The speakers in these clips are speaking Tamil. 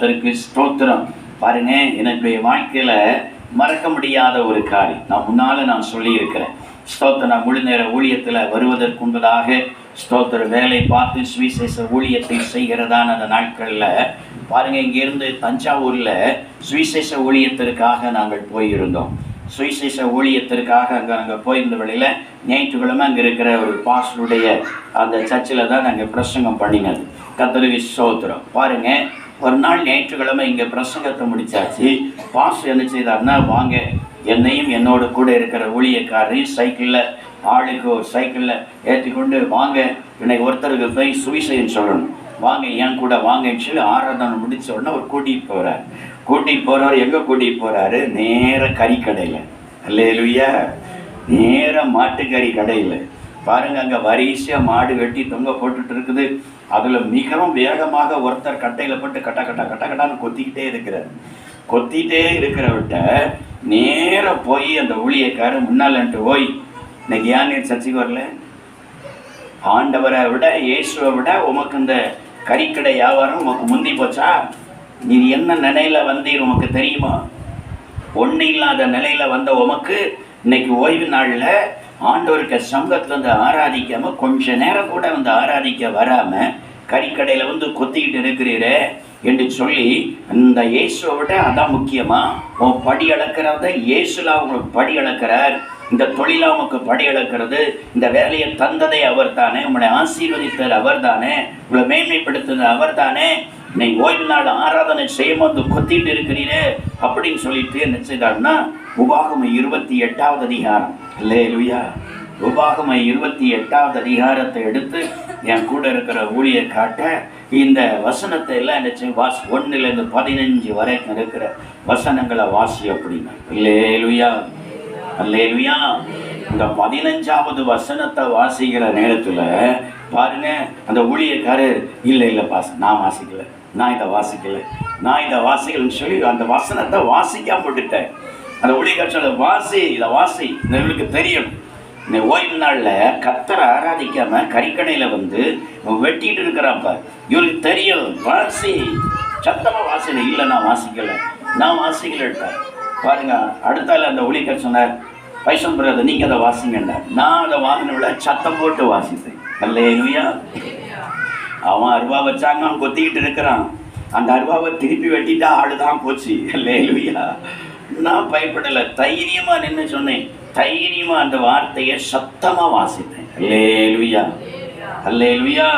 கத்தருக்கு ஸ்தோத்திரம். பாருங்க என்னுடைய வாழ்க்கையில் மறக்க முடியாத ஒரு காரியம். நான் முன்னால் நான் சொல்லியிருக்கிறேன். ஸ்தோத்திரம் முழு நேர ஊழியத்தில் வருவதற்கு முன்பதாக ஸ்தோத்திர வேலை பார்த்து சுவிசேஷ ஊழியத்தை செய்கிறதான அந்த நாட்களில் பாருங்கள் இங்கேருந்து தஞ்சாவூரில் சுவிசேஷ ஊழியத்திற்காக நாங்கள் போயிருந்தோம். சுவிசேஷ ஊழியத்திற்காக அங்கே அங்கே போயிருந்த வழியில் ஞாயிற்றுக்கிழமை அங்கே இருக்கிற ஒரு பாஸ்டருடைய அந்த சர்ச்சில் தான் நாங்கள் பிரசங்கம் பண்ணினது. கத்தருக்கு ஸ்தோத்திரம். பாருங்க ஒரு நாள் ஞாயிற்றுக்கிழமை இங்கே பிரசங்கத்தை முடிச்சாச்சு. பாஸ் என்ன செய்தார்னா வாங்க என்னையும் என்னோட கூட இருக்கிற ஊழியக்காரையும் சைக்கிளில் ஆளுக்கு ஒரு சைக்கிளில் ஏற்றி கொண்டு வாங்க இன்னைக்கு ஒருத்தருக்கு போய் சுவிசைன்னு சொல்லணும். வாங்க என் கூட வாங்கன்னு சொல்லி ஆராதனை முடிச்ச உடனே அவர் கூட்டிகிட்டு போகிறார் கூட்டிகிட்டு போகிறவர் எங்கே கூட்டிகிட்டு போகிறாரு நேராக கறிக்கடையில் அல்லேலுயா! நேராக மாட்டுக்கறி கடையில். பாருங்க அங்கே வரிசையாக மாடு வெட்டி தொங்க போட்டுட்டு இருக்குது. அதில் மிகவும் வேகமாக ஒருத்தர் கட்டையில் போட்டு கட்ட கட்ட கட்ட கட்டான்னு கொத்திக்கிட்டே இருக்கிறார். கொத்திட்டே இருக்கிறவர்கிட்ட நேராக போய் அந்த ஊழியக்காரர் முன்னாலன்ட்டு போய் இன்னைக்கு ஏன் நீ சர்ச்சைக்கு வரல? ஆண்டவரை விட இயேசுவை விட உமக்கு இந்த கறிக்கடை வியாபாரம் உமக்கு முந்தி போச்சா? நீ என்ன நிலையில வந்தீர் உமக்கு தெரியுமா? ஒன்றும் இல்லாத நிலையில வந்த உமக்கு இன்னைக்கு ஓய்வு நாளில் ஆண்டோருக்கு சங்கத்தில் வந்து ஆராதிக்காமல் கொஞ்ச நேரம் கூட வந்து ஆராதிக்க வராமல் கறிக்கடையில் வந்து கொத்திக்கிட்டு இருக்கிறீரே என்று சொல்லி இந்த இயேசுவை விட அதான் முக்கியமாக உன் படி அளக்கிறத இயேசுல உங்களுக்கு படி அளக்கிறார். இந்த தொழில உமக்கு படி அளக்கிறது. இந்த வேலையை தந்ததை அவர் தானே உங்களை ஆசீர்வதித்தது அவர் தானே உங்களை மேன்மைப்படுத்துறது அவர் தானே நீ ஓய்வு நாள் ஆராதனை செய்யும் வந்து கொத்திட்டு இருக்கிறீரே அப்படின்னு சொல்லிட்டு என்ன செய்தாருன்னா உபாகம் இருபத்தி எட்டாவது அதிகாரம். லேலுயா உபாகமை இருபத்தி எட்டாவது அதிகாரத்தை எடுத்து என் கூட இருக்கிற ஊழியர் காட்ட இந்த வசனத்தை எல்லாம் என்ன வாஸ் ஒன்றுலேருந்து பதினஞ்சு வரைக்கும் இருக்கிற வசனங்களை வாசி அப்படின்னா. லேலுயா லேலுயா இந்த பதினஞ்சாவது வசனத்தை வாசிக்கிற நேரத்தில் பாருங்க அந்த ஊழியக்காரர் இல்லை இல்லை பாஸ் நான் வாசிக்கல. நான் இதை வாசிக்கல. நான் இதை வாசிக்கலன்னு சொல்லி அந்த வசனத்தை வாசிக்காம போட்டுட்டேன் அந்த ஊழியக்காரர் சொல்ல வாசி இதை வாசி இவங்களுக்கு தெரியும். இந்த ஓய்வு நாளில் கத்தரை ஆராதிக்காம கறிக்கடையில் வந்து வெட்டிட்டு இருக்கிறாப்ப இவருக்கு தெரியும் வாசி சத்தமாக வாசில இல்லை நான் வாசிக்கல. நான் வாசிக்கலட்டார் பாருங்க அடுத்தால அந்த ஒளி சொன்னார் பைசன் பிரதர் நீங்கள் அதை வாசிங்கண்டார் நான் அதை வாங்கின விட சத்தம் போட்டு வாசித்தேன் அல்லேலுயா. அவன் அருவா வச்சாங்க அவன் கொத்திக்கிட்டு இருக்கிறான். அந்த அருவாவை திருப்பி வெட்டிட்டா ஆளுதான் போச்சு. இல்லையா நான் பயப்படலை. தைரியமா நின்று சொன்னேன். தைரியமா அந்த வார்த்தையை சத்தமா வாசித்தேன். லேலுயா அல்லேலுயா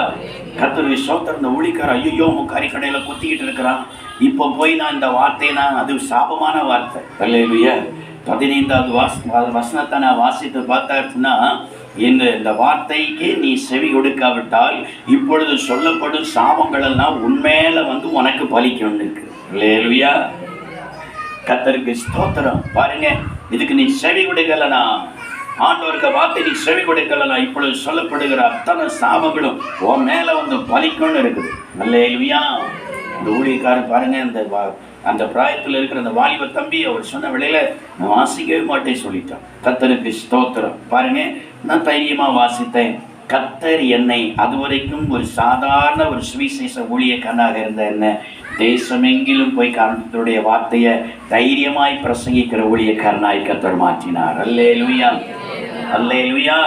கத்தர் சோத்தர் இந்த ஊழிக்கார ஐயோ முக்காரி கடையில் குத்திக்கிட்டு இருக்கிறான். இப்போ போய் நான் இந்த வார்த்தையை நான் அது சாபமான வார்த்தை. அல்லேலுயா பதினைந்தாவது வாஸ் வசனத்தை நான் வாசித்து பார்த்தாச்சுன்னா இந்த இந்த வார்த்தைக்கு நீ செவி கொடுக்காவிட்டால் இப்பொழுது சொல்லப்படும் சாபங்கள் எல்லாம் உண்மையில வந்து உனக்கு பலிக்கும் இருக்கு. லேலுயா கத்தருக்கு ஸ்தோத்திரம். பாருங்க இதுக்கு நீ செவி கொடுக்கலனா? ஆண்டவருக்கு வார்த்தை நீ செவி கொடுக்கலனா? இப்பொழுது சொல்லப்படுகிற அத்தனை சாபங்களும் உன் மேல வந்து பலிக்கணும் இருக்குது. நல்ல எழுவியா இந்த ஊழியக்காரன் பாருங்க இந்த அந்த பிராயத்தில் இருக்கிற அந்த வாலிப தம்பி அவர் சொன்ன விலையில நான் வாசிக்கவே மாட்டேன் சொல்லிட்டான். கத்தருக்கு ஸ்தோத்திரம். பாருங்க நான் தைரியமா வாசித்தேன். கத்தர் என்னை அதுவரைக்கும் ஒரு சாதாரண ஒரு சுவிசேஷ ஊழியக்காரனாக இருந்த என்ன? தேசமெங்கிலும் போய் காரணத்துடைய வார்த்தையை தைரியமாய் பிரசங்கிக்கிற ஊழியக்காரனாய் கத்தர் மாற்றினார். அல்லே லுயா அல்லே லுயா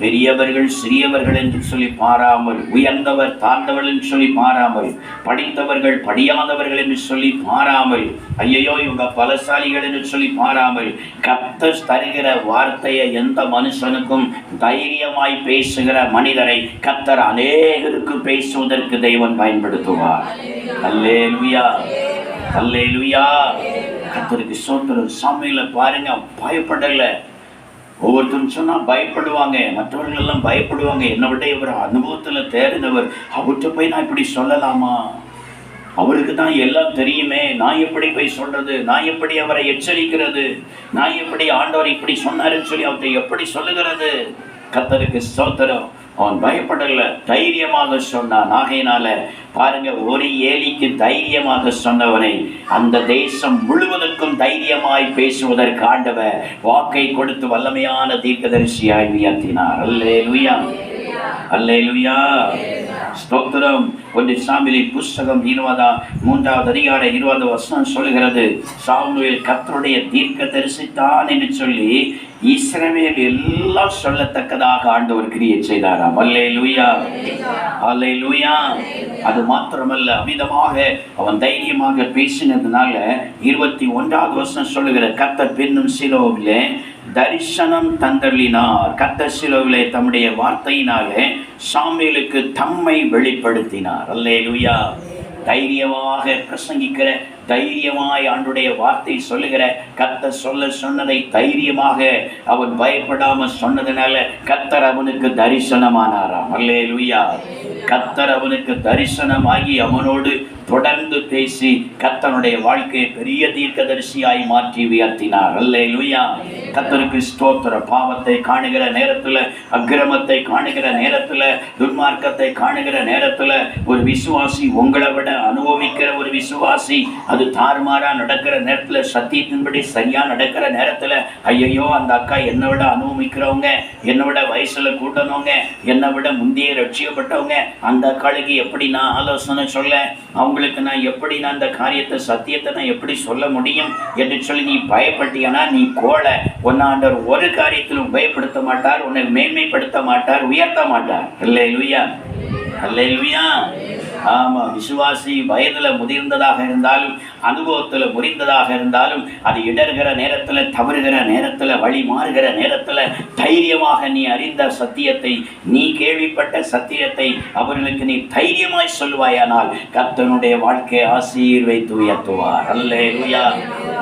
பெரியவர்கள் சிறியவர்கள் என்று சொல்லி பாராமல் உயர்ந்தவர் தாழ்ந்தவர்கள் என்று சொல்லி பாராமல் படித்தவர்கள் படியாதவர்கள் என்று சொல்லி பாராமல் ஐயையோ இவங்க பலசாலிகள் என்று சொல்லி பாராமல் கத்தர் தருகிற வார்த்தையை எந்த மனுஷனுக்கும் தைரியமாய் பேசுகிற மனிதரை கத்தர் அநேகருக்கு பேசுவதற்கு தெய்வன் பயன்படுத்துவார். அல்லேலுயா அல்லேலுயா கத்தருக்கு சோத்திரம் சமையல பாருங்க பயப்படலை. ஒவ்வொருத்தரும் சொன்னால் பயப்படுவாங்க. மற்றவர்கள் எல்லாம் பயப்படுவாங்க. என்னை விட இவர் அனுபவத்தில் தேர்ந்தவர். அவர்கிட்ட போய் நான் இப்படி சொல்லலாமா? அவருக்கு தான் எல்லாம் தெரியுமே. நான் எப்படி போய் சொல்றது? நான் எப்படி அவரை எச்சரிக்கிறது? நான் எப்படி ஆண்டவர் இப்படி சொன்னாருன்னு சொல்லி அவர்கிட்ட எப்படி சொல்லுகிறது? கத்தருக்கு ஸ்தோத்திரம். அவன் பயப்படல தைரியமாக சொன்னான். ஆகையினால பாருங்க ஒரு ஏலிக்கு தைரியமாக சொன்னவனை அந்த தேசம் முழுவதற்கும் தைரியமாய் பேசுவதற்கு ஆண்டவர் வாக்கை கொடுத்து வல்லமையான தீர்க்கதரிசியாய் உயர்த்தினார். அல்லே லுயா அல்லே லுயா ஸ்தோத்திரம். ஒன்று சாமிலி புஸ்தகம் இருபதா மூன்றாவது அதிகார இருபது வசனம் சொல்கிறது சாமுவேல் கத்தருடைய தீர்க்க தரிசித்தான் என்று சொல்லி இஸ்ரவேல் எல்லாம் சொல்லத்தக்கதாக ஆண்டவர் கிரியை செய்தாராம். அல்லே லூயா அல்லே லூயா அது மாத்திரமல்ல அமிதமாக அவன் தைரியமாக பேசினதுனால இருபத்தி ஒன்றாவது வருஷம் சொல்லுகிற கத்தர் பெண்ணும் சிலோவிலே தரிசனம் தந்தள்ளினார் கத்த சிலவிலே தம்முடைய வார்த்தையினாலே சாமியலுக்கு தம்மை வெளிப்படுத்தினார். அல்லே லூயா தைரியமாக பிரசங்கிக்கிற தைரியமாய் ஆண்டுடைய வார்த்தை சொல்லுகிற கத்த சொல்ல சொன்னதை தைரியமாக அவன் பயப்படாம சொன்னதுனால கத்தர் அவனுக்கு தரிசனமானாராம். அல்லே லுய்யா கத்தர் அவனுக்கு தரிசனமாகி அவனோடு தொடர்ந்து பேசி கத்தனுடைய வாழ்க்கையை பெரிய தீர்க்கதரிசியாய் மாற்றி உயர்த்தினார். அல்லே லுய்யா கத்தருக்கு ஸ்தோத்திர பாவத்தை காணுகிற நேரத்துல அக்கிரமத்தை காணுகிற நேரத்துல துன்மார்க்கத்தை காணுகிற நேரத்துல ஒரு விசுவாசி உங்களை விட அனுபவிக்கிற ஒரு விசுவாசி அது தாறுமாறாக நடக்கிற நேரத்தில் சத்தியத்தின்படி சரியாக நடக்கிற நேரத்தில் ஐயையோ அந்த அக்கா என்னை விட அனுபவிக்கிறவங்க என்னை விட வயசில் கூட்டணவங்க என்னை விட முந்தைய ரட்சியப்பட்டவங்க அந்த அக்காளுக்கு எப்படி நான் ஆலோசனை சொல்ல அவங்களுக்கு நான் எப்படி நான் அந்த காரியத்தை சத்தியத்தை நான் எப்படி சொல்ல முடியும் என்று சொல்லி நீ பயப்பட்டியனா நீ கோலை. ஒன்னாண்டவர் ஒரு காரியத்திலும் பயப்படுத்த மாட்டார் உன்னை மேன்மைப்படுத்த மாட்டார் உயர்த்த மாட்டார். இல்லை லுய்யா அல்லேலூயா. ஆமா விசுவாசி வயதுல முதிர்ந்ததாக இருந்தாலும் அனுபவத்துல முறிந்ததாக இருந்தாலும் அது இடர்கிற நேரத்துல தவறுகிற நேரத்துல வழி மாறுகிற நேரத்துல தைரியமாக நீ அறிந்த சத்தியத்தை நீ கேள்விப்பட்ட சத்தியத்தை அவர்களுக்கு நீ தைரியமாய் சொல்லுவாயானால் கர்த்தனுடைய வாழ்க்கை ஆசீர்வைத்து உயர்த்துவார். அல்லேலூயா.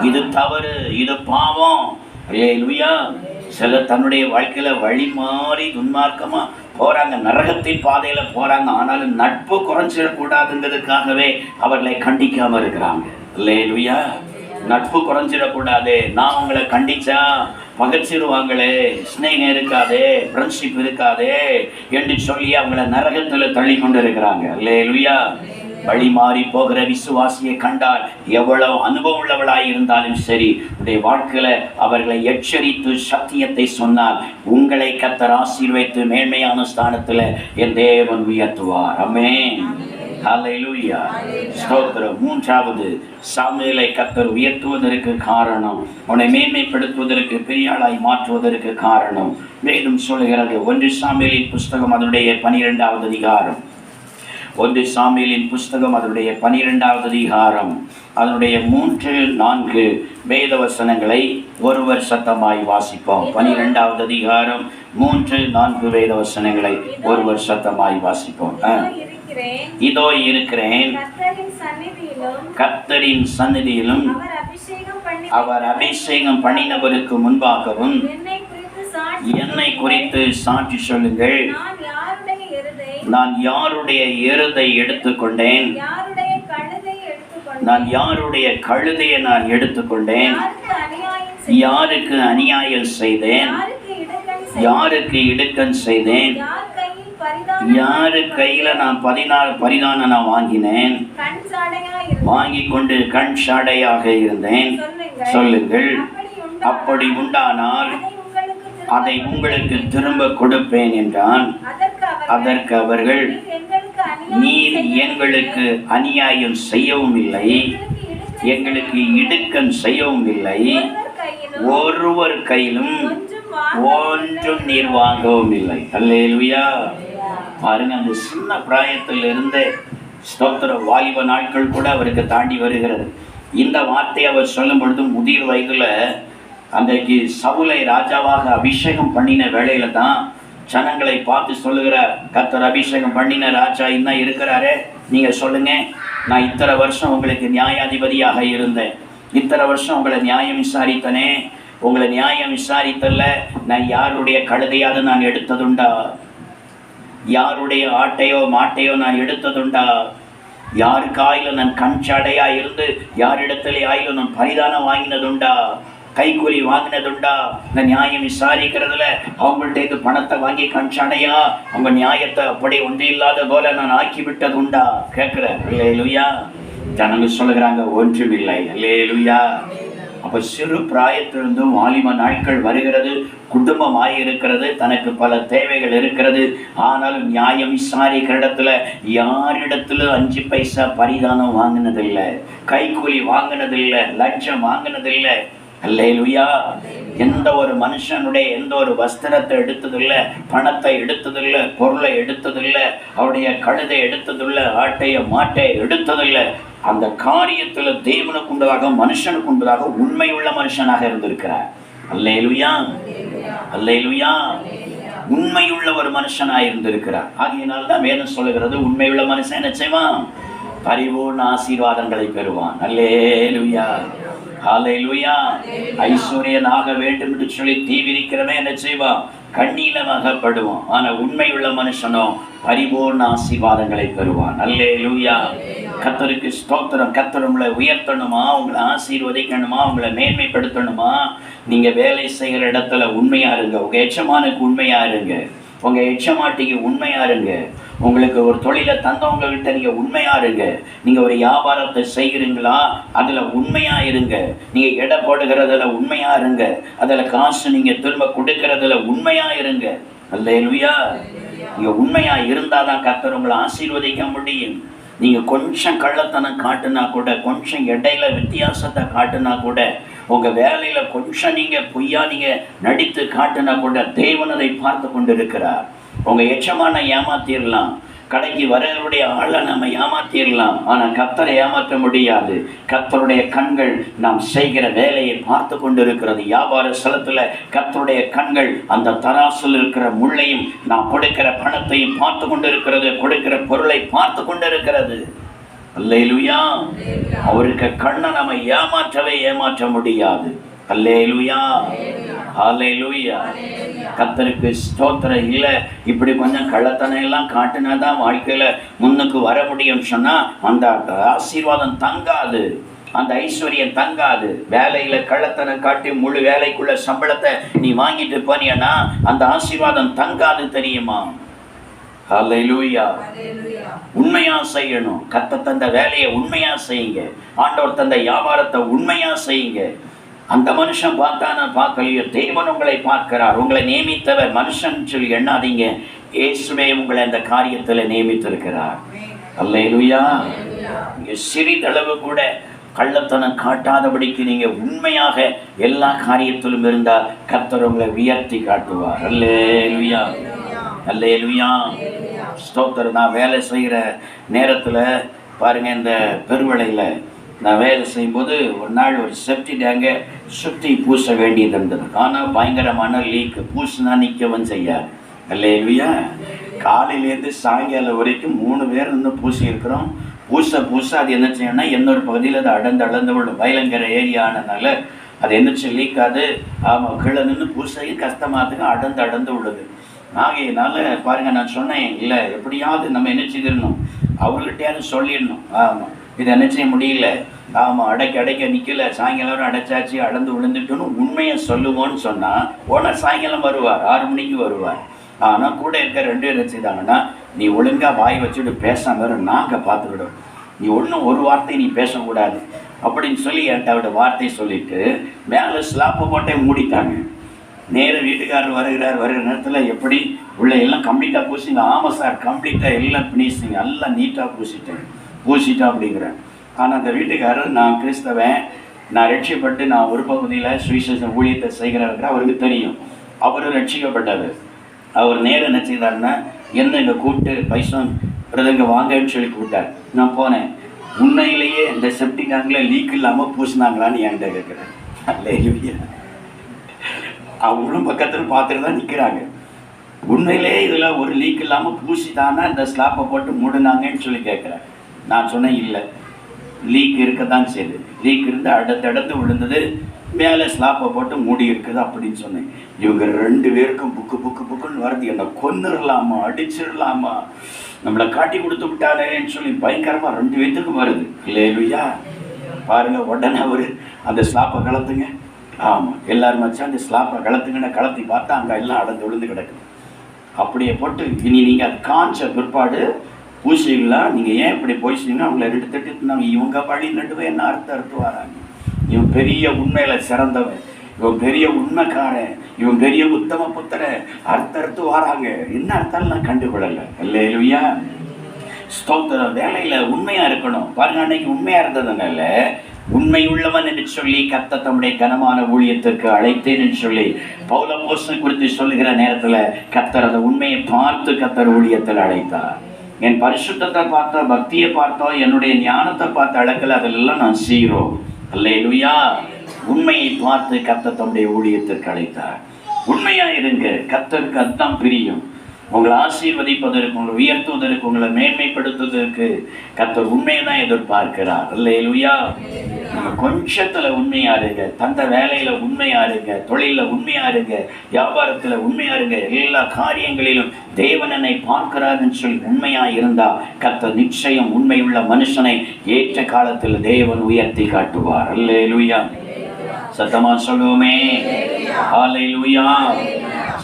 இது தவறு இது பாவம். அல்லேலூயா. சில தன்னுடைய வாழ்க்கையில வழி மாறி துன்மார்க்கமாக போறாங்க நரகத்தின் பாதையில போறாங்க. ஆனாலும் நட்பு குறைஞ்சிடக்கூடாதுங்கிறதுக்காகவே அவர்களை கண்டிக்காம இருக்கிறாங்க. இல்லையா நட்பு குறைஞ்சிடக்கூடாது. நான் உங்களை கண்டிச்சா பகச்சிருவாங்களே ஸ்னேகம் இருக்காதே. ஃப்ரெண்ட்ஷிப் இருக்காதே. என்று சொல்லி அவங்கள நரகத்தில் தள்ளி கொண்டு இருக்கிறாங்க. இல்லையா வழி மாறி போகிற விசுவாசியை கண்டால் எவ்வளவு அனுபவம் உள்ளவளாய் இருந்தாலும் சரி உடைய வாழ்க்கையில அவர்களை எச்சரித்து சத்தியத்தை சொன்னால் உங்களை கத்தர் ஆசீர்வைத்து மேன்மையான ஸ்தானத்துல என் தேவன் உயர்த்துவார். அமே ஹalleluya. ஸ்தோத்திரம். மூன்றாவது சாமியலை கத்தர் உயர்த்துவதற்கு காரணம் உன்னை மேன்மைப்படுத்துவதற்கு பெரியாளாய் மாற்றுவதற்கு காரணம். மேலும் சொல்லுகிறது ஒன்று சாமியலின் புஸ்தகம் அதனுடைய பனிரெண்டாவது அதிகாரம். ஒன்று சாமியலின் புஸ்தகம் அதனுடைய பனிரெண்டாவது அதிகாரம். அதனுடைய மூன்று நான்கு வேத வசனங்களை ஒருவர் சத்தமாய் வாசிப்போம். பனிரெண்டாவது அதிகாரம் மூன்று நான்கு வேத வசனங்களை ஒருவர் சத்தமாய் வாசிப்போம். இதோ இருக்கிறேன். கர்த்தரின் சந்நிதியிலும் அவர் அபிஷேகம் பண்ணினவருக்கு முன்பாகவும் என்னை குறித்து சாட்சி என்னை குறித்து சாட்சி சொல்லுங்கள். நான் யாருடைய எருதை எடுத்துக்கொண்டேன்? நான் யாருடைய கழுதையை நான் எடுத்துக்கொண்டேன்? யாருக்கு அநியாயம் செய்தேன்? யாருக்கு அநியாயம் செய்தேன்? யாரு கையில் நான் பதினாலு பரிதான நான் வாங்கினேன்? வாங்கி கொண்டு கண் சாடையாக இருந்தேன். சொல்லுங்கள். அப்படி உண்டானால் அதை உங்களுக்கு திரும்ப கொடுப்பேன் என்றான். அதற்கு அவர்கள் நீர் எங்களுக்கு அநியாயம் செய்யவும் இல்லை எங்களுக்கு இடுக்கம் செய்யவும் இல்லை ஒருவர் கையிலும் ஒன்றும் நீர் வாங்கவும் இல்லை. அல்லேலுயா. பாருங்க அந்த சின்ன பிராயத்தில் இருந்தே ஸ்தோத்திர வாலிப நாட்கள் கூட அவருக்கு தாண்டி வருகிறது. இந்த வார்த்தையை அவர் சொல்லும் பொழுது முதிர் வயதில் அன்றைக்கு சவுலை ராஜாவாக அபிஷேகம் பண்ணின வேலையில் தான் ஜனங்களை பார்த்து சொல்லுகிறார் கத்தர் அபிஷேகம் பண்ணின ராஜா இன்னும் இருக்கிறாரே. நீங்க சொல்லுங்க நான் இத்தனை வருஷம் உங்களுக்கு நியாயாதிபதியாக இருந்தேன். இத்தனை வருஷம் உங்களை நியாயம் விசாரித்தனே. உங்களை நியாயம் விசாரித்தல்ல நான் யாருடைய கழுதையாவது நான் எடுத்ததுண்டா? யாருடைய ஆட்டையோ மாட்டையோ நான் எடுத்ததுண்டா? யாருக்காயிலும் நான் கண் சாடையா இருந்து யாரிடத்திலே ஆயிலும் நான் பரிதானம் வாங்கினதுண்டா? கைக்கூலி வாங்கினதுண்டா? இந்த நியாயம் விசாரிக்கிறதுல அவங்கள்ட்ட இருந்து பணத்தை வாங்கி கண் அவங்க நியாயத்தை அப்படி ஒன்று இல்லாத போல நான் ஆக்கி விட்டது உண்டா கேட்கிறேன் அல்லேலுயா. ஜனங்க சொல்லுகிறாங்க ஒன்றுமில்லை. அல்லேலுயா. அப்போ சிறு பிராயத்திலிருந்தும் வாலிம நாட்கள் வருகிறது குடும்பம் இருக்கிறது தனக்கு பல தேவைகள் இருக்கிறது. ஆனாலும் நியாயம் விசாரிக்கிற இடத்துல யாரிடத்துல அஞ்சு பைசா பரிதானம் வாங்கினதில்லை. கைக்கூலி வாங்கினதில்லை லஞ்சம் வாங்கினதில்லை. அல்லேலுயா. எந்த ஒரு மனுஷனுடைய எந்த ஒரு வஸ்திரத்தை எடுத்ததில்ல பணத்தை எடுத்ததில்ல பொருளை எடுத்ததில்ல அவருடைய கழுதை எடுத்ததில்ல ஆட்டைய மாட்டை எடுத்ததில்ல அந்த காரியத்தில் தேவனுக்கு உண்டதாக மனுஷனுக்கு உண்டதாக உண்மை உள்ள மனுஷனாக இருந்திருக்கிறார். அல்லேலுயா. அல்லேலுயா. உண்மையுள்ள ஒரு மனுஷனாக இருந்திருக்கிறார். ஆகையினால் தான் வேதம் சொல்லுகிறது உண்மையுள்ள மனுஷன் என்ன செய்வான்? பரிபூர்ண ஆசீர்வாதங்களை பெறுவான். அல்லேலுயா. ஹalleluya. ஐஸ்வர்யனாக வேண்டும் என்று சொல்லி தீவிரிக்கிறவன் என்ன செய்வான் கண்ணீலம் அகப்படுவான் ஆனா உண்மையுள்ள மனுஷனோ பரிபூர்ண ஆசீர்வாதங்களை பெறுவான். அல்லேலூயா கத்தருக்கு ஸ்தோத்திரம். கத்தர் உங்களை உயர்த்தணுமா? உங்களை ஆசீர்வதிக்கணுமா? உங்களை மேன்மைப்படுத்தணுமா? நீங்க வேலை செய்கிற இடத்துல உண்மையா இருங்க. உங்க எச்சமானுக்கு உண்மையா இருங்க. உங்கள் எச்சமாட்டிக்கு உண்மையா இருங்க. உங்களுக்கு ஒரு தொழிலை தந்தவங்க நீங்கள் உண்மையாக உண்மையா இருங்க. நீங்கள் ஒரு வியாபாரத்தை செய்கிறீங்களா? அதில் உண்மையாக இருங்க. நீங்கள் எடை போடுகிறதுல உண்மையா இருங்க. அதில் காசு நீங்கள் திரும்ப கொடுக்கறதுல உண்மையாக இருங்க. அல்லையா நீங்கள் உண்மையாக இருந்தால் தான் கத்தர் உங்களை ஆசீர்வதிக்க முடியும். நீங்கள் கொஞ்சம் கள்ளத்தனம் காட்டுனா கூட கொஞ்சம் இடையில வித்தியாசத்தை காட்டுனா கூட உங்கள் வேலையில் கொஞ்சம் நீங்கள் பொய்யா நீங்கள் நடித்து காட்டுனா கூட தேவன் அதை பார்த்து கொண்டிருக்கிறார். உங்கள் எச்சமான ஏமாத்திடலாம் கடைக்கு வரவருடைய ஆளை நம்ம ஏமாத்திடலாம் ஆனால் கத்தரை ஏமாற்ற முடியாது. கத்தருடைய கண்கள் நாம் செய்கிற வேலையை பார்த்து கொண்டிருக்கிறது. வியாபார ஸ்தலத்தில் கத்தருடைய கண்கள் அந்த தராசில் இருக்கிற முள்ளையும் நாம் கொடுக்கிற பணத்தையும் பார்த்து கொண்டிருக்கிறது கொடுக்கிற பொருளை பார்த்து கொண்டிருக்கிறது. அல்லேலுயா. அவருக்கு கண்ணை நம்ம ஏமாற்றவே ஏமாற்ற முடியாது. அல்லேலுயா. ஹalleluya. கத்தருக்கு ஸ்தோத்திரம் இல்லை. இப்படி கொஞ்சம் கள்ளத்தனை எல்லாம் காட்டினா தான் வாழ்க்கையில் முன்னுக்கு வர முடியும் சொன்னா அந்த ஆசீர்வாதம் தங்காது. அந்த ஐஸ்வர்யம் தங்காது. வேலையில் கள்ளத்தனை காட்டி முழு வேலைக்குள்ள சம்பளத்தை நீ வாங்கிட்டு போனியன்னா அந்த ஆசீர்வாதம் தங்காது தெரியுமா? ஹalleluya. உண்மையா செய்யணும். கத்த தந்த வேலையை உண்மையா செய்யுங்க. ஆண்டவர் தந்த வியாபாரத்தை உண்மையா செய்யுங்க. அந்த மனுஷன் பார்த்தானா பார்க்கலையோ? தேவன் உங்களை பார்க்கிறார். உங்களை நியமித்தவர் மனுஷன் சொல்லி எண்ணாதீங்க. இயேசுவே உங்களை அந்த காரியத்தில் நியமித்திருக்கிறார். அல்லேலூயா இங்க சிறிதளவு கூட கள்ளத்தனம் காட்டாதபடிக்கு நீங்க உண்மையாக எல்லா காரியத்திலும் இருந்தால் கர்த்தர் உங்களை உயர்த்தி காட்டுவார். அல்லேலூயா அல்லேலூயா. ஸ்தோத்திரம். நான் வேலை செய்கிற நேரத்தில் பாருங்கள் இந்த பெருவளையில் நான் வேலை செய்யும்போது ஒரு நாள் ஒரு செப்டி டேங்கை சுற்றி பூச வேண்டியது இருந்தது. ஆனால் பயங்கரமான லீக்கு பூசினா நிற்கவும் செய்யாது அல்லேலூயா. காலையிலேருந்து சாயங்காலம் வரைக்கும் மூணு பேர் இருந்து பூசி இருக்கிறோம் பூச பூச அது என்ன செய்யணும்னா என்னொரு பகுதியில் அது அடர்ந்து அடர்ந்து விடும் வயலங்கிற ஏரியானனால அது என்னச்சு லீக்காது ஆமாம் கீழே நின்று பூசையும் கஷ்டமாக அடர்ந்து அடர்ந்து விடுது ஆகையினால பாருங்க நான் சொன்னேன் இல்லை எப்படியாவது நம்ம என்ன செய்திடணும்? அவர்கிட்டயாவது சொல்லிடணும். ஆமாம் இதை என்ன செய்ய முடியல? ஆமாம் அடைக்க அடைக்க நிற்கல சாயங்காலம் அடைச்சாச்சு அடந்து விழுந்துட்டோன்னு உண்மையை சொல்லுவோன்னு சொன்னால் ஓனர் சாயங்காலம் வருவார் ஆறு மணிக்கு வருவார். ஆனால் கூட இருக்க ரெண்டு பேர் செய்தாங்கன்னா நீ ஒழுங்காக வாய் வச்சுட்டு பேசாம நாங்கள் பார்த்துக்கிடும் நீ ஒன்றும் ஒரு வார்த்தை நீ பேசக்கூடாது. அப்படின்னு சொல்லி என்கிட்ட அவட வார்த்தை சொல்லிட்டு மேலே ஸ்லாப்பை போட்டே மூடிட்டாங்க. நேராக வீட்டுக்காரர் வருகிறார் வருகிற நேரத்தில் எப்படி உள்ள எல்லாம் கம்ப்ளீட்டாக பூசிங்க. ஆமாம் சார் கம்ப்ளீட்டாக எல்லாம் பினிஷிங்க எல்லாம் நீட்டாக பூசிட்டேன். பூசிட்டா அப்படிங்கிறேன் ஆனால் அந்த வீட்டுக்காரர் நான் கிறிஸ்தவன் நான் ரட்சிப்பட்டு நான் ஒரு பகுதியில் சுவிசேஷ ஊழியத்தை செய்கிறாருக்கிற அவருக்கு தெரியும். அவரும் ரட்சிக்கப்பட்டது அவர் நேரம் என்ன செய்தாருன்னா என்ன இங்கே கூப்பிட்டு பைசம் பிரதங்க வாங்கன்னு சொல்லி கூப்பிட்டார். நான் போனேன். உண்மையிலேயே இந்த செப்டிக் டேங்கில் லீக் இல்லாமல் பூசினாங்களான்னு என்கிட்ட கேட்குறேன் அல்லேலூயா அவங்களும் பக்கத்தில் பார்த்துட்டு தான் நிற்கிறாங்க உண்மையிலே இதில் ஒரு லீக் இல்லாமல் பூசி தானே இந்த ஸ்லாப்பை போட்டு மூடினாங்கன்னு சொல்லி கேட்குறேன் நான் சொன்னேன் இல்லை. லீக் இருக்க தான் செய்யுது. லீக் இருந்து அடுத்தடுத்து விழுந்தது மேலே ஸ்லாப்பை போட்டு மூடி இருக்குது அப்படின்னு சொன்னேன். இவங்க ரெண்டு பேருக்கும் புக்கு புக்கு புக்குன்னு வருது. என்னை கொன்னுடலாமா அடிச்சிடலாமா? நம்மளை காட்டி கொடுத்து விட்டானேன்னு சொல்லி பயங்கரமாக ரெண்டு பேத்துக்கும் வருது. இல்லையா பாருங்கள் உடனே அவர் அந்த ஸ்லாப்பை கலத்துங்க. ஆமாம் எல்லாரும் வச்சா அந்த ஸ்லாப்பை கலத்துக்கிட்ட கலத்தி பார்த்தா அங்கே எல்லாம் அடந்து விழுந்து கிடக்குது. அப்படியே போட்டு இனி நீங்கள் அது காஞ்ச பிற்பாடு பூசிக்கலாம் நீங்கள் ஏன் இப்படி போய் அவங்கள ரெண்டு தட்டு நாங்கள் இவங்க பழி நட்டுவே என்ன அறுத்து அறுத்து வராங்க. இவன் பெரிய உண்மையில் சிறந்தவன். இவன் பெரிய உண்மைக்காரன். இவன் பெரிய உத்தம புத்திரன். அறுத்து வாராங்க. என்ன அர்த்தம் நான் கண்டுகொள்ளல. இல்லையா ஸ்தோத்திரம். வேலையில் உண்மையாக இருக்கணும். பாருங்க அன்னைக்கு உண்மையாக இருந்ததுனால உண்மை உள்ளவன் என்று சொல்லி கத்த தம்முடைய கனமான ஊழியத்திற்கு அழைத்தேன் என்று சொல்லி பௌல போசன் குறித்து சொல்லுகிற நேரத்தில் கத்தர் அந்த உண்மையை பார்த்து கத்தர் ஊழியத்தில் அழைத்தார். என் பரிசுத்தத்தை பார்த்தா பக்தியை பார்த்தோ என்னுடைய ஞானத்தை பார்த்து அழகல அதெல்லாம் நான் செய்கிறோம் அல்லேலூயா உண்மையை பார்த்து கத்த தம்முடைய ஊழியத்திற்கு அழைத்தார். உண்மையா இருங்க கத்தருக்கு அதுதான் பிரியும். உங்களை ஆசீர்வதிப்பதற்கு உங்களை உயர்த்துவதற்கு உங்களை மேன்மைப்படுத்துவதற்கு கத்தர் உண்மையை தான் எதிர்பார்க்கிறார். இல்லையா நம்ம கொஞ்சத்தில் உண்மையா இருங்க. தந்த வேலையில உண்மையா இருங்க. தொழில உண்மையா இருங்க. வியாபாரத்துல உண்மையா இருங்க. எல்லா காரியங்களிலும் தேவனனை பார்க்கிறாருன்னு சொல்லி உண்மையா இருந்தா கத்த நிச்சயம் உண்மையுள்ள மனுஷனை ஏற்ற காலத்தில் தேவன் உயர்த்தி காட்டுவார். அல்லேலூயா சத்தமா சொல்லுவோமே. ஹalleluya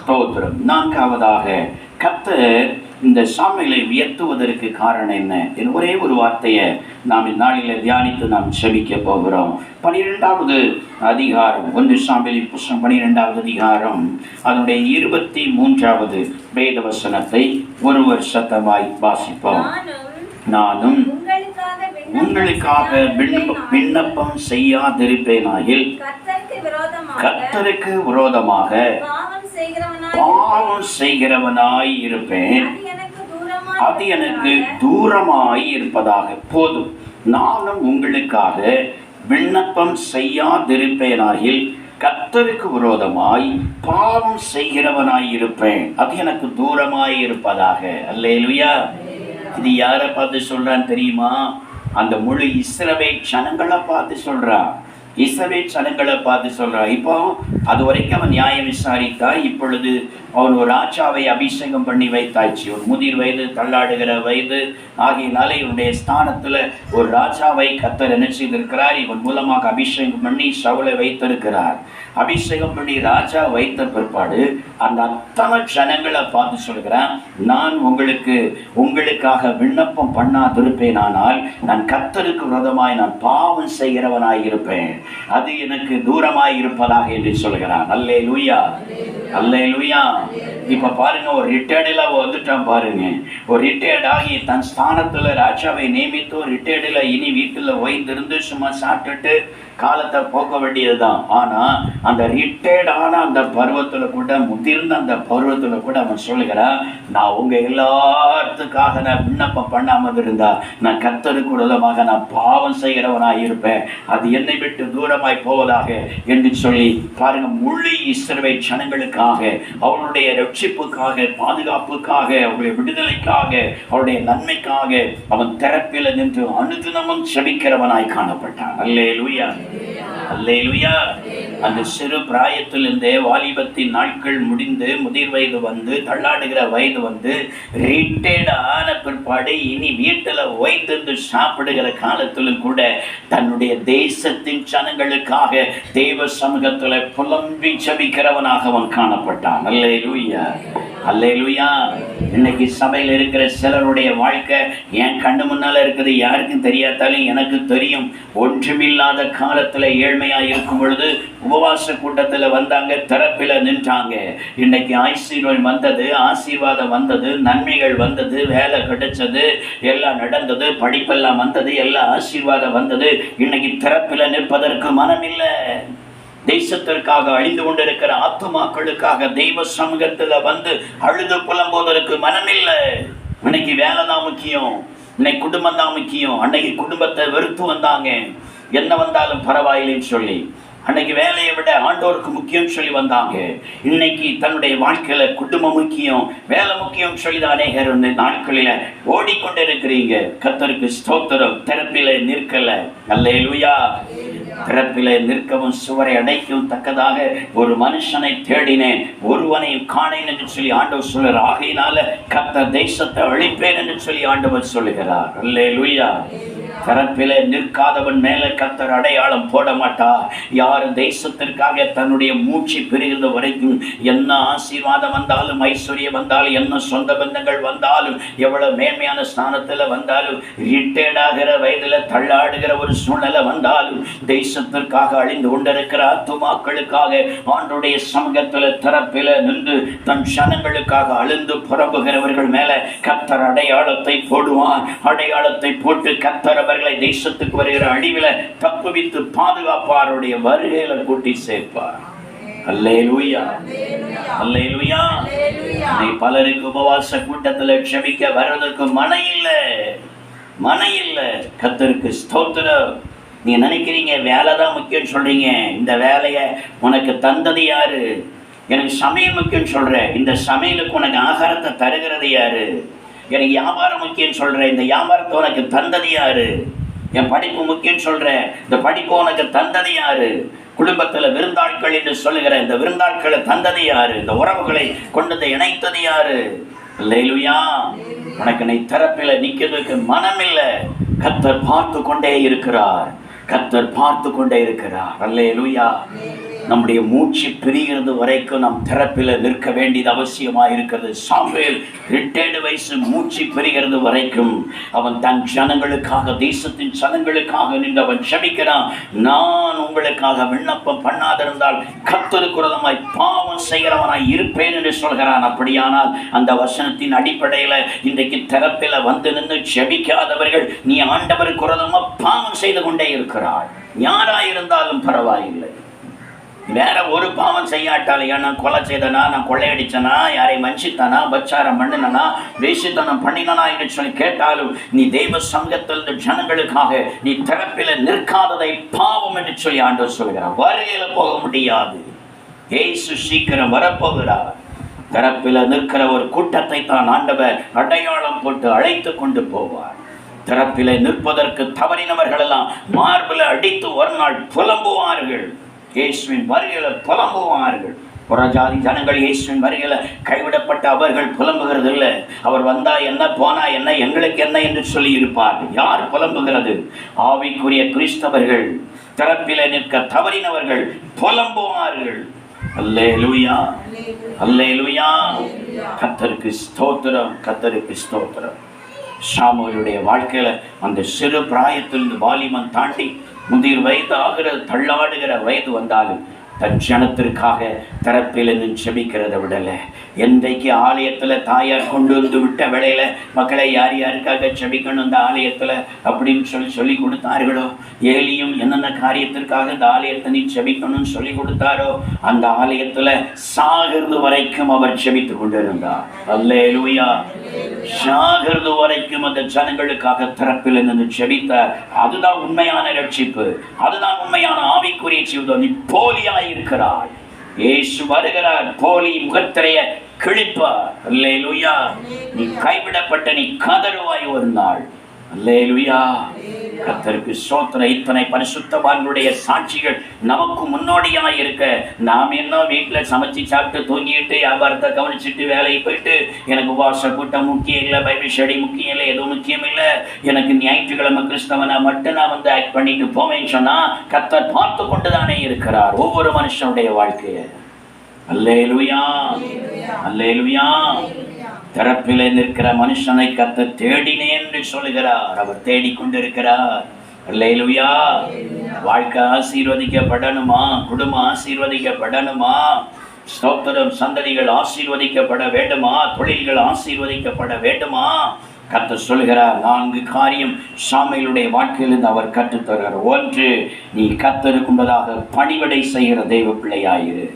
ஸ்தோத்திரம். நான்காவதாக கர்த்தர் இந்த சாமிகளை உயர்த்துவதற்கு காரணம் என்ன? என் ஒரே ஒரு வார்த்தையை நாம் இந்நாளில் தியானித்து நாம் செபிக்க போகிறோம். பனிரெண்டாவது அதிகாரம் ஒன்று சாமிலி புஸ்தகம் பனிரெண்டாவது அதிகாரம் அதனுடைய இருபத்தி மூன்றாவது வேத வசனத்தை ஒருவர் சத்தமாய் வாசிப்போம். நானும் உங்களுக்காக உங்களுக்காக விண்ணப்ப விண்ணப்பம் செய்யாதிருப்பேனாயில் கர்த்தருக்கு விரோதமாக பாவம் செய்கிறவனாய் இருப்பேன். அது எனக்கு தூரமாய் இருப்பதாக. போதும். நானும் உங்களுக்காக விண்ணப்பம் செய்யாதிருப்பேனாயில் கர்த்தருக்கு விரோதமாய் பாவம் செய்கிறவனாய் இருப்பேன். அது எனக்கு தூரமாய் இருப்பதாக. அல்லேலுயா. இது யாரை பார்த்து சொல்றான்னு தெரியுமா? அந்த முழு இஸ்ரவே ஜனங்களை பார்த்து சொல்றான். இசவே சனங்களை பார்த்து சொல்றான். இப்போ அது வரைக்கும் அவன் நியாயம் விசாரித்தான் இப்பொழுது அவன் ஒரு ராஜாவை அபிஷேகம் பண்ணி வைத்தாச்சு. ஒரு முதிர் வயது தள்ளாடுகிற வயது. ஆகியனாலே இவனுடைய ஸ்தானத்தில் ஒரு ராஜாவை கத்தர் என்ன செய்திருக்கிறார்? இவன் மூலமாக அபிஷேகம் பண்ணி சவுளை வைத்திருக்கிறார். அபிஷேகம் பண்ணி ராஜா வைத்த பிற்பாடு அந்த அத்தனை ஜனங்களை பார்த்து சொல்கிறான் நான் உங்களுக்கு உங்களுக்காக விண்ணப்பம் பண்ணாதிருப்பேனானால் நான் கத்தருக்கு விரதமாய் நான் பாவம் செய்கிறவனாய் இருப்பேன். அது எனக்கு தூரமாய் இருப்பதாக என்று சொல்கிறான். அல்லே லூயா அல்லே லூயா இப்ப பாருங்க ஒரு ரிட்டையர்டில் வந்துட்டான் பாருங்க. ஒரு ரிட்டையர்ட் ஆகி தன் ஸ்தானத்துல ராஜாவை நியமித்து ஒரு ரிட்டையர்டில் இனி வீட்டுல ஓய்ந்திருந்து சும்மா சாப்பிட்டுட்டு காலத்தை போக்க வேண்டியதுதான். ஆனா அந்த ரிட்டையர்டான அந்த பருவத்துல கூட முதிர்ந்த அந்த பருவத்துல கூட அவன் சொல்லுகிறான் நான் உங்க எல்லாத்துக்காக நான் விண்ணப்பம் பண்ணாமல் இருந்தா நான் கத்தருக்கு விரோதமாக நான் பாவம் செய்கிறவனாய் இருப்பேன். அது என்னை விட்டு தூரமாய் போவதாக என்று சொல்லி பாருங்க முழு இஸ்ரவை ஜனங்களுக்காக அவனுடைய ரட்சிப்புக்காக பாதுகாப்புக்காக அவருடைய விடுதலைக்காக அவருடைய நன்மைக்காக அவன் திறப்பில நின்று அனுதினமும் செபிக்கிறவனாய் காணப்பட்டான். அல்லே லூயா அல்லே அந்த சிறு பிராயத்திலிருந்தே வாலிபத்தின் நாட்கள் முடிந்து முதிர் வயது வந்து தள்ளாடுகிற வயது வந்து ரிட்டையர்ட் ஆன பிற்பாடு இனி வீட்டில் வைத்திருந்து சாப்பிடுகிற காலத்திலும் கூட தன்னுடைய தேசத்தின் ஜனங்களுக்காக தேவ சமூகத்தில் புலம்பி ஜபிக்கிறவனாக அவன் காணப்பட்டான். அல்லே அல்லையிலுயா இன்னைக்கு சபையில் இருக்கிற சிலருடைய வாழ்க்கை என் கண்ணு முன்னால இருக்குது யாருக்கும் தெரியாதாலும் எனக்கு தெரியும். ஒன்றுமில்லாத காலத்தில் ஏழ்மையாக இருக்கும் பொழுது உபவாச கூட்டத்தில் வந்தாங்க திறப்பில் நின்றாங்க. இன்னைக்கு ஆசீர்வாதம் வந்தது ஆசீர்வாதம் வந்தது நன்மைகள் வந்தது வேலை கிடைச்சது எல்லாம் நடந்தது படிப்பெல்லாம் வந்தது எல்லாம் ஆசீர்வாதம் வந்தது. இன்னைக்கு திறப்பில் நிற்பதற்கு மனமில்லை. தேசத்திற்காக அழிந்து கொண்டிருக்கிற ஆத்துமாக்களுக்காக தெய்வ சமூகத்தில் வந்து அழுது புலம்போதற்கு மனமில்லை. இன்னைக்கு வேலை தான் முக்கியம். இன்னைக்கு குடும்பம் தான் முக்கியம். அன்னைக்கு குடும்பத்தை வெறுத்து வந்தாங்க. என்ன வந்தாலும் பரவாயில்லைன்னு சொல்லி. அன்னைக்கு வேலையை விட ஆண்டோருக்கு முக்கியம் சொல்லி வந்தாங்க. இன்னைக்கு தன்னுடைய வாழ்க்கையில குடும்பம் முக்கியம் வேலை முக்கியம் சொல்லி தான் அநேகர் இந்த நாட்களில ஓடிக்கொண்டிருக்கிறீங்க. கத்தருக்கு ஸ்தோத்திரம். திறப்பில நிற்கல. அல்லேலூயா. பிறப்பிலே நிற்கவும் சுவரை அடைக்கவும் தக்கதாக ஒரு மனுஷனை தேடினேன். ஒருவனையும் காணேன் என்று சொல்லி ஆண்டவர் சொல்லுகிறார். ஆகையினால கத்த தேசத்தை அழிப்பேன் என்று சொல்லி ஆண்டவர் சொல்லுகிறார். அல்லே லுய்யா திறப்பிலே நிற்காதவன் மேல கத்தர் அடையாளம் போட மாட்டார். யார் தேசத்திற்காக தன்னுடைய மூச்சு பெறுகிற வரைக்கும் என்ன ஆசீர்வாதம் வந்தாலும் ஐஸ்வர்யம் வந்தாலும் என்ன சொந்த பந்தங்கள் வந்தாலும் எவ்வளவு மேன்மையான ஸ்தானத்துல வந்தாலும் ரிட்டையர்டாகிற வயதுல தள்ளாடுகிற ஒரு சூழ்நிலை வந்தாலும் தேசத்திற்காக அழிந்து கொண்டிருக்கிற ஆத்துமாக்களுக்காக ஆண்டுடைய சமூகத்துல திறப்பில நின்று தன் சனங்களுக்காக அழுந்து புறம்புகிறவர்கள் மேல கத்தர் அடையாளத்தை போடுவான் அடையாளத்தை போட்டு கத்தர் அவர்களை தேசத்துக்கு வருகிற அழிவில தப்புவித்து பாதுகாப்பாருடைய வருகையில கூட்டி சேர்ப்பார். நீ பலருக்கு உபவாச கூட்டத்தில் க்ஷமிக்க வர்றதற்கு மன இல்லை மன இல்லை கத்தருக்கு ஸ்தோத்திரம். நீ நினைக்கிறீங்க வேலை தான் முக்கியம் சொல்றீங்க. இந்த வேலையை உனக்கு தந்தது யாரு? எனக்கு சமையல் முக்கியம் சொல்ற இந்த சமையலுக்கு உனக்கு ஆகாரத்தை தருகிறது யாரு? எனக்கு வியாபாரம் முக்கியம் சொல்கிறேன் இந்த வியாபாரத்தை உனக்கு தந்தது யாரு? என் படிப்பு முக்கியம் சொல்கிறேன் இந்த படிப்பு உனக்கு தந்தது யாரு? குடும்பத்தில் விருந்தாட்கள் என்று சொல்லுகிற இந்த விருந்தாட்களை தந்தது யாரு? இந்த உறவுகளை கொண்டு வந்து இணைத்தது யாரு? இல்லையிலுயா உனக்கு நீ திறப்பில நிற்கிறதுக்கு மனம் இல்லை கத்தர் பார்த்து கொண்டே இருக்கிறார். கத்தர் பார்த்து கொண்டே இருக்கிறார். அல்லேலூயா. நம்முடைய மூச்சு பிரிகிறது வரைக்கும் நாம் திறப்பில் நிற்க வேண்டியது அவசியமா இருக்கிறது சாமுவேல் ரிட்டையர்டு வயசு மூச்சு பிரிகிறது வரைக்கும் அவன் தன் ஜனங்களுக்காக தேசத்தின் ஜனங்களுக்காக நின்று அவன் ஷமிக்கிறான் நான் உங்களுக்காக விண்ணப்பம் பண்ணாதிருந்தால் கத்தருக்குறதமாய் பாவம் செய்கிறவனாய் இருப்பேன் என்று சொல்கிறான். அப்படியானால் அந்த வசனத்தின் அடிப்படையில் இன்றைக்கு திறப்பில் வந்து நின்று ஷமிக்காதவர்கள் நீ ஆண்டவருக்கு குரதமா பாவம் செய்து கொண்டே இருக்கிறாள் யாராயிருந்தாலும் பரவாயில்லை. வேற ஒரு பாவம் செய்யாட்டாலையா நான் கொலை செய்தனா? நான் கொள்ளையடிச்சனா? யாரை மன்னித்தானா பச்சாரம் பண்ணினா வேசித்தனம் பண்ணினனா என்று சொல்லி கேட்டாலும் நீ தெய்வ சங்கத்தில் ஜனங்களுக்காக நீ திறப்பில நிற்காததை பாவம் என்று சொல்லி ஆண்டவர் சொல்கிறார். வருகையில போக முடியாது. ஏசு சீக்கிரம் வரப்போகிறார். திறப்பில நிற்கிற ஒரு கூட்டத்தை தான் ஆண்டவர் அடையாளம் போட்டு அழைத்து கொண்டு போவார். திறப்பில நிற்பதற்கு தவறினவர்கள் எல்லாம் மார்பில் அடித்து ஒரு நாள் புலம்புவார்கள். இயேசுவின் வருகையில புலம்புவார்கள். புறஜாதி ஜனங்கள் இயேசுவின் வருகையில கைவிடப்பட்ட அவர்கள் புலம்புகிறது இல்லை. அவர் வந்தா என்ன போனா என்ன எங்களுக்கு என்ன என்று சொல்லி இருப்பார்கள். யார் புலம்புகிறது? ஆவிக்குரிய கிறிஸ்தவர்கள். தரப்பில நிற்க தவறினவர்கள் புலம்புவார்கள். அல்லே லூயா அல்லே லூயா கத்தருக்கு ஸ்தோத்திரம் கத்தருக்கு ஸ்தோத்திரம். சாமுவேலுடைய வாழ்க்கையில் அந்த சிறு பிராயத்திலிருந்து வாலிமன் தாண்டி முதிர் வயது ஆகிற தள்ளாடுகிற வயது வந்தாலும் தன் ஜனத்திற்காக தரப்பில் நின்று செபிக்கிறத விடல. என்றைக்கு ஆலயத்துல தாயார் கொண்டு வந்து விட்ட வேளையில மக்களை யார் யாருக்காக செபிக்கணும் இந்த ஆலயத்துல அப்படின்னு சொல்லி சொல்லி கொடுத்தார்களோ? ஏலியும் என்னென்ன காரியத்திற்காக இந்த ஆலயத்தை நீ செபிக்கணும்னு சொல்லி கொடுத்தாரோ அந்த ஆலயத்துல சாகிறது வரைக்கும் அவர் செபித்து கொண்டிருந்தார். அல்லேலூயா. சாகிறது வரைக்கும் அந்த ஜனங்களுக்காக தரப்பில் நின்று செபித்தார். அதுதான் உண்மையான ரட்சிப்பு அதுதான் உண்மையான ஆவிக்குரிய ஜீவிதம். நீ போலியாய் இருக்கிறாள் இயேசு வருகிறார். போலி முகத்திரைய கிழிப்பார். நீ கைவிடப்பட்ட நீ கதறுவாய் ஒரு நாள். அல்லேலூயா. கத்தருக்கு சோத்திர இத்தனை பரிசுத்தவான்களுடைய சாட்சிகள் நமக்கு முன்னோடியாக இருக்க நாம் என்ன வீட்டில் சமைச்சு சாப்பிட்டு தூங்கிட்டு வியாபாரத்தை கவனிச்சுட்டு வேலைக்கு போயிட்டு எனக்கு உபவாச கூட்டம் முக்கியம் இல்லை பைபிள் ஸ்டடி முக்கியம் இல்லை எதுவும் முக்கியம் இல்லை. எனக்கு ஞாயிற்றுக்கிழமை கிறிஸ்தவனை மட்டும் நான் வந்து ஆக்ட் பண்ணிட்டு போவேன்னு சொன்னா கத்தர் பார்த்து கொண்டு தானே இருக்கிறார் ஒவ்வொரு மனுஷனுடைய வாழ்க்கையை. அல்லேலுயா. அல்லேலுயா. திறப்பிலே நிற்கிற மனுஷனை கத்த தேடினேன் என்று சொல்லுகிறார். அவர் தேடிக்கொண்டிருக்கிறார் அல்லேலுயா. வாழ்க்கை ஆசீர்வதிக்கப்படணுமா? குடும்பம் ஆசீர்வதிக்கப்படணுமா? ஸ்தோத்திரம் சந்ததிகள் ஆசீர்வதிக்கப்பட வேண்டுமா? தொழில்கள் ஆசீர்வதிக்கப்பட வேண்டுமா? கத்த சொல்கிறார் நான்கு காரியம் சாமிகளுடைய வாழ்க்கையிலிருந்து அவர் கற்றுத் தருகிறார் ஒன்று நீ கத்தருக்கும்பதாக பணிவிடை செய்கிற தெய்வ பிள்ளையாயிரு.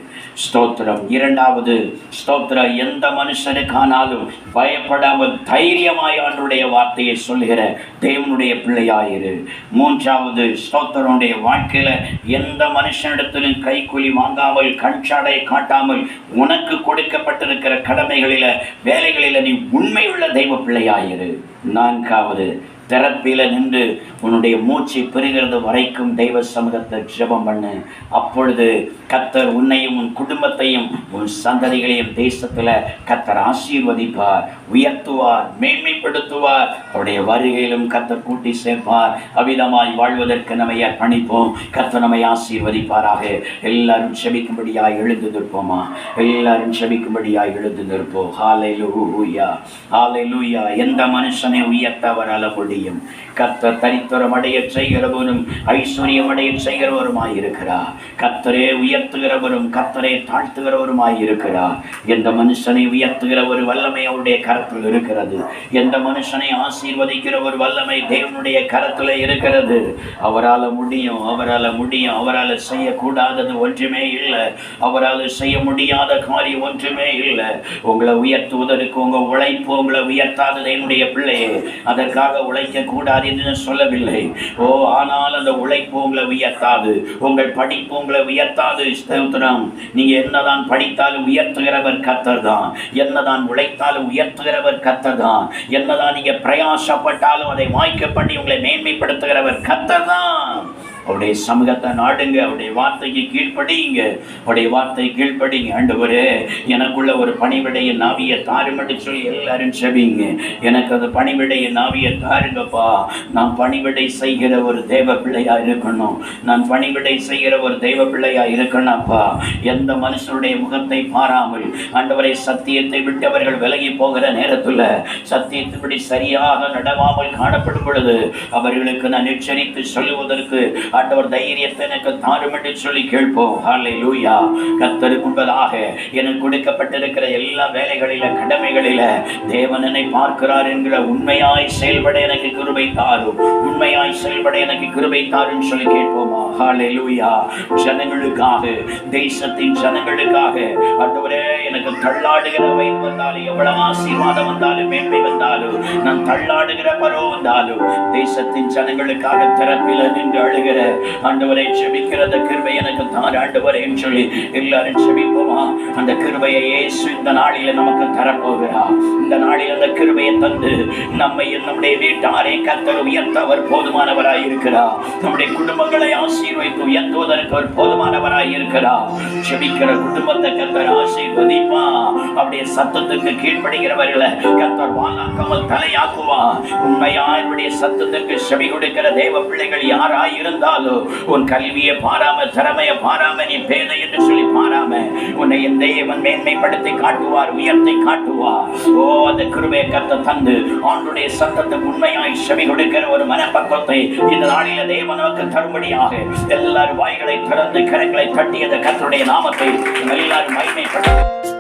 ஸ்தோத்திரம். இரண்டாவது ஸ்தோத்திரம் எந்த மனுஷனுக்கானாலும் பயப்படாமல் தைரியமாய் ஆண்டுடைய வார்த்தையை சொல்கிற தேவனுடைய பிள்ளையாயிரு. மூன்றாவது ஸ்தோத்திரனுடைய வாழ்க்கையில் எந்த மனுஷனிடத்திலும் கைக்கூலி வாங்காமல் கண்சாடை காட்டாமல் உனக்கு கொடுக்கப்பட்டிருக்கிற கடமைகளில் வேலைகளில் நீ உண்மையுள்ள தெய்வ பிள்ளையாயிரு. நான்காவது திறப்பில நின்று உன்னுடைய மூச்சு பெறுகிறது வரைக்கும் தெய்வ சமூகத்தை ஜபம் பண்ணு. அப்பொழுது கத்தர் உன்னையும் உன் குடும்பத்தையும் உன் சந்ததிகளையும் தேசத்துல கத்தர் ஆசீர்வதிப்பார் உயர்த்துவார் மேன்மைப்படுத்துவார். அவருடைய வருகையிலும் கத்தர் கூட்டி சேர்ப்பார். அவிதமாய் வாழ்வதற்கு நம்மை அர்ப்பணிப்போம். கத்தர் நம்மை ஆசீர்வதிப்பாராக. எல்லாரும் செபிக்கும்படியாய் எழுந்து நிற்போமா? எல்லாரும் செபிக்கும்படியாய் எழுந்து நிற்போம். ஹாலை லூயா ஹாலை லூயா எந்த மனுஷனை உயர்த்த அவரால் முடியும் முடியும் கத்தர் தனித்தரம் அடைய செய்கிறவனும் ஐஸ்வர்யம் அடைய செய்கிறவருமாய் இருக்கிறார் கத்தரே உயர்த்துகிறவரும் கத்தரே தாழ்த்துகிறவருமாய் இருக்கிறார் எந்த மனுஷனை உயர்த்துகிற ஒரு வல்லமை அவருடைய கரத்தில் இருக்கிறது? எந்த மனுஷனை ஆசீர்வதிக்கிற ஒரு வல்லமை தேவனுடைய கரத்தில் இருக்கிறது? அவரால் முடியும் அவரால் முடியும் அவரால் செய்யக்கூடாதது ஒன்றுமே இல்லை. அவரால் செய்ய முடியாத காரியம் ஒன்றுமே இல்லை. உங்களை உயர்த்துவதற்கு உங்கள் உழைப்பு உங்களை உயர்த்தாதது என்னுடைய பிள்ளையே. அதற்காக உழை கூடாது என்று சொல்லவில்லை. ஓ ஆனால் அந்த உழைப்பு உங்களை உயர்த்தாது. உங்கள் படிப்பு உங்களை உயர்த்தாது ஸ்தோத்திரம். நீங்க என்னதான் படித்தாலும் உயர்த்துகிறவர் கத்தர் தான். என்னதான் உழைத்தாலும் உயர்த்துகிறவர் கத்தர் தான். என்னதான் நீங்க பிரயாசப்பட்டாலும் அதை வாய்க்க பண்ணி உங்களை மேன்மைப்படுத்துகிறவர் கத்தர் தான். அவருடைய சமூகத்தை நாடுங்க அவருடைய வார்த்தைக்கு கீழ்ப்படியுங்க. அவருடைய வார்த்தை கீழ்ப்படிங்க ஆண்டவரே எனக்குள்ள ஒரு பணிவிடைய நாவிய தாருமட்டு சொல்லி எல்லாரும் செவிங்க எனக்கு அந்த பணிவிடைய நாவிய தாருங்கப்பா. நான் பணிவிடை செய்கிற ஒரு தெய்வ பிள்ளையா இருக்கணும். நான் பணிவிடை செய்கிற ஒரு தெய்வ பிள்ளையா இருக்கணும்ப்பா. எந்த மனுஷனுடைய முகத்தை பாராமல் ஆண்டவரை சத்தியத்தை விட்டு அவர்கள் விலகி போகிற நேரத்தில் சத்தியத்தின்படி சரியாக நடவாமல் காணப்படும் பொழுது அவர்களுக்கு நான் எச்சரித்து சொல்லுவதற்கு ஆண்டவர் தைரியத்தை எனக்கு தாரும் என்று சொல்லி கேட்போம். ஹாலை லூயா கத்தருக்கு முன்பதாக எனக்கு கொடுக்கப்பட்டிருக்கிற எல்லா வேலைகளில கடமைகளில தேவனனை பார்க்கிறார் என்கிற உண்மையாய் செயல்பட எனக்கு கிருபை தாரும். உண்மையாய் செயல்பட எனக்கு கிருபை தாரும் சொல்லி கேட்போமா? ஹாலை லூயா ஜனங்களுக்காக தேசத்தின் ஜனங்களுக்காக. ஆண்டவரே எனக்கு தள்ளாடுகிற வயது வந்தாலும் எவ்வளவு ஆசீர்வாதம் வந்தாலும் மேன்மை வந்தாலும் நான் தள்ளாடுகிற பருவம் வந்தாலும் தேசத்தின் ஜனங்களுக்காக திறப்பில நின்று அழுகிற ஆண்டவரை ஜெபிக்கிற அந்த கிருபை எனக்கு தான் ஆண்டவரேன்னு சொல்லி எல்லாரும் ஜெபிப்போமா? அந்த கிருபையை இயேசு இந்த நாளில நமக்கு தரப்போகிறார் இந்த நாளில் அந்த கிருபையை தந்து நம்மை நம்முடைய வீட்டாரை கத்தர் உயர்த்தவர் போதுமானவராய் இருக்கிறார் நம்முடைய குடும்பங்களை ஆசீர்வைத்து உயர்த்துவதற்கு அவர் போதுமானவராய் இருக்கிறார் ஜெபிக்கிற குடும்பத்தை கத்தர் ஆசீர்வதிப்பா. அப்படியே சத்தத்துக்கு கீழ்ப்படுகிறவர்களை கத்தர் வாழாக்காமல் தலையாக்குவா. உண்மையா என்னுடைய சத்தத்துக்கு செவி கொடுக்கிற தேவ பிள்ளைகள் யாராய் இருந்தாலும் உன் கல்வியை பாராம திறமையை பாராம நீ பேதை என்று சொல்லி பாராம உன்னை என் தேவன் மேன்மைப்படுத்தி காட்டுவார் உயர்த்தை காட்டுவார். ஓ அந்த கிருபையை கத்த தந்து ஆண்டுடைய சத்தத்துக்கு உண்மையாய் செவி கொடுக்கிற ஒரு மனப்பக்குவத்தை இந்த நாளில தேவன் நமக்கு தரும்படியாக எல்லாரும் வாய்களை திறந்து கரங்களை தட்டியத கத்தருடைய நாமத்தை எல்லாரும் மகிமைப்படுத்த